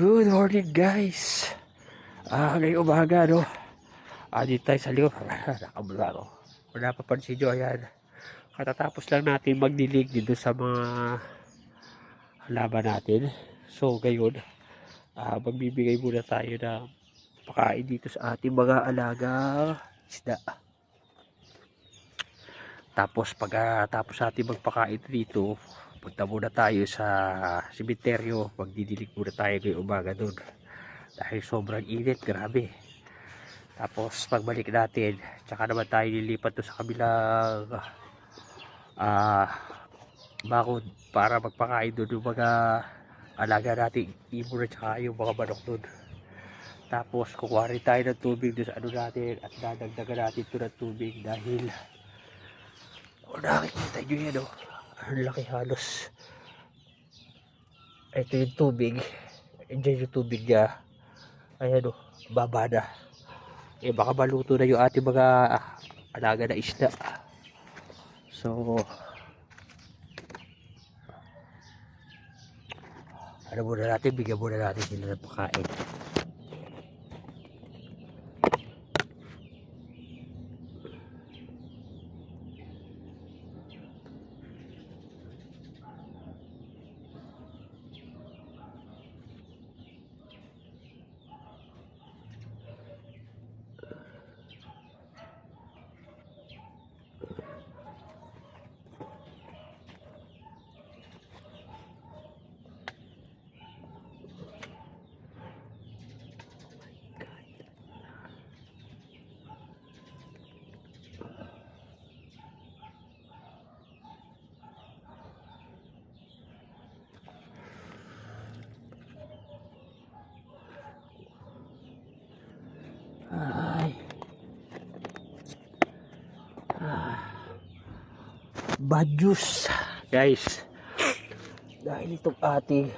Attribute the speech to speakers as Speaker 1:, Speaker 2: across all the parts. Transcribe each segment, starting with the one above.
Speaker 1: Good morning guys. Ah, ngayong umaga no. Ah, dito tayo sa liyo. Nakabula no. Kung napapansin nyo, ayan. Katatapos lang natin magdilig dito sa mga halaman natin. So, ngayon, ah, magbibigay muna tayo ng pakain dito sa ating mga alaga isda. Tapos, pagkatapos natin magpakain dito, punta muna tayo sa simenteryo. Magdidilig muna tayo ngayong umaga doon. Dahil sobrang init, grabe. Tapos pagbalik natin, tsaka naman tayo lilipat doon sa kabilang ah bakod para magpakain doon yung mga alaga natin ibon at tsaka yung mga manok doon. Tapos kukuha rin tayo ng tubig doon sa ano natin at dadagdagan natin ito ng tubig dahil o nakikita nyo yan o. Ang laki halos. Ito yung tubig. Diyan yung tubig niya. Ayan o, baba na. Eh baka maluto na yung ating mga ah, alaga na isda. So, ano muna natin, bigyan muna natin sila ng pagkain. Bad juice. Guys. Dahil itong ating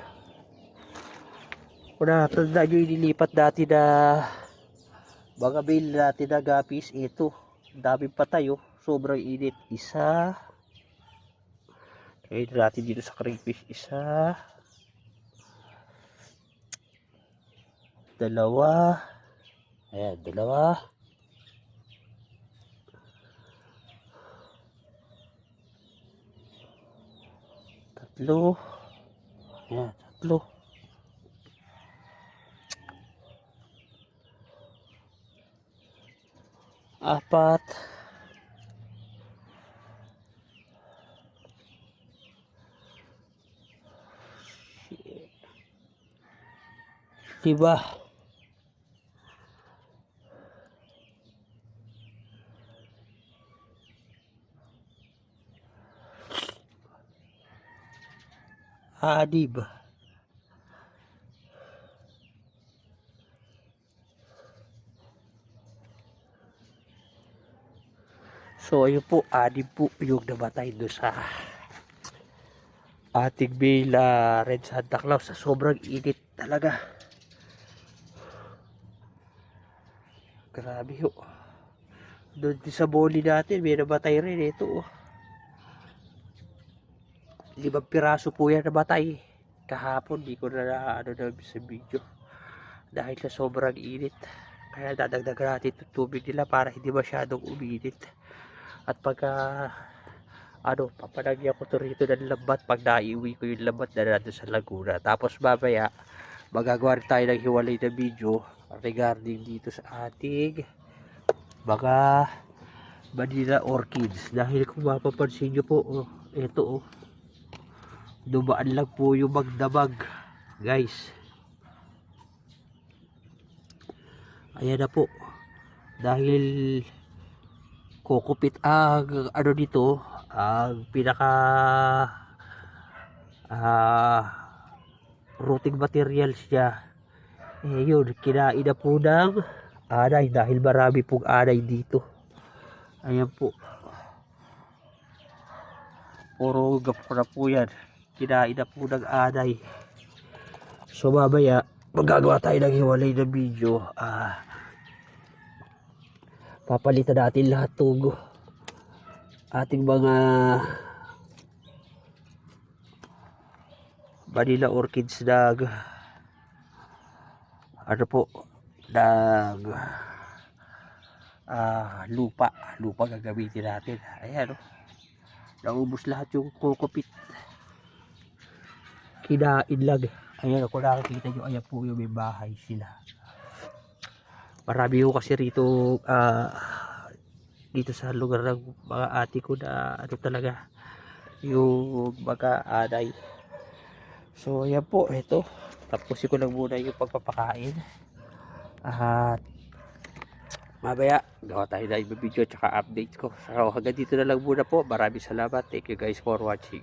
Speaker 1: kung natanda nyo inilipat dati na mga bail natin na gapis ito. Daming patay oh. Sobrang init. Isa. Kaya natin dito sa crayfish. Isa. Dalawa. Ayan, dalawa. Tatlo. Ayan, tatlo. Apat. Lima. Hanib. So ayun po, anib po yung namatay doon sa ating Bila Red Santa Claus sa sobrang init talaga. Grabe ho. Doon sa boli natin, may namatay rin ito. Oh. Limang piraso po yan namatay. Kahapon, di ko na ano na sa video. Dahil sa sobrang init. Kaya dadagdagan natin itong tubig nila para hindi masyadong uminit. At pagka ano, papanagyan ko to rito ng lambat pag naiuwi ko yung lambat na nandun sa Laguna. Tapos mamaya, magagawa tayo ng hiwalay na video regarding dito sa ating mga Manila Orchids. Dahil kung mapapansin nyo po, oh, ito oh, dumaan lang po yung magdamag guys. Ayan na po. Dahil kukupit ang ano dito ang pinaka ah rooting materials niya. Eh yun kinain na po ng anay dahil marami pong anay dito. Ayan po. Puro gap na po yan kinain na po ng anay so mamaya magagawa tayo ng hiwalay na video ah papalitan natin lahat ng ating mga Manila Orchids na ano po, nag ah, lupa. Lupa gagamitin natin. Ayan, oh. Naubos lahat yung kukupit. Kinainlag. Ayan, kung nakikita nyo, ayan po yung may bahay sila. Marami ko kasi rito, ah, dito sa lugar ng mga ate ko na ano talaga, yung mga anay. So, ayan po, ito. Tapusin ko lang muna yung pagpapakain. At mamaya, gawa tayo na yung video tsaka update ko. So, hanggang dito na lang muna po. Maraming salamat. Thank you guys for watching.